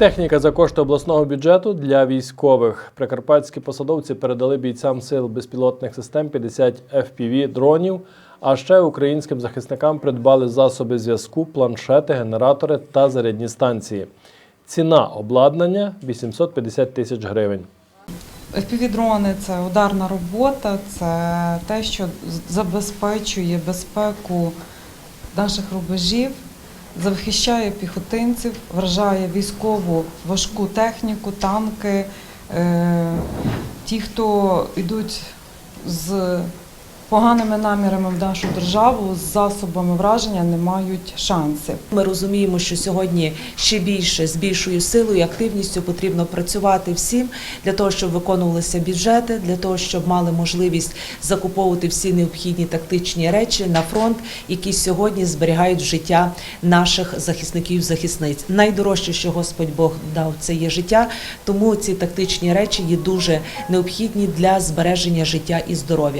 Техніка за кошти обласного бюджету для військових. Прикарпатські посадовці передали бійцям сил безпілотних систем 50 FPV дронів. А ще українським захисникам придбали засоби зв'язку, планшети, генератори та зарядні станції. Ціна обладнання 850 тисяч гривень. FPV-дрони – це ударна робота, це те, що забезпечує безпеку наших рубежів, захищає піхотинців, вражає військову важку техніку, танки. Е, Ті, хто йдуть з поганими намірами в нашу державу, з засобами враження, не мають шансів. Ми розуміємо, що сьогодні ще більше з більшою силою і активністю потрібно працювати всім для того, щоб виконувалися бюджети, для того, щоб мали можливість закуповувати всі необхідні тактичні речі на фронт, які сьогодні зберігають життя наших захисників захисниць. Найдорожче, що Господь Бог дав, це є життя. Тому ці тактичні речі є дуже необхідні для збереження життя і здоров'я.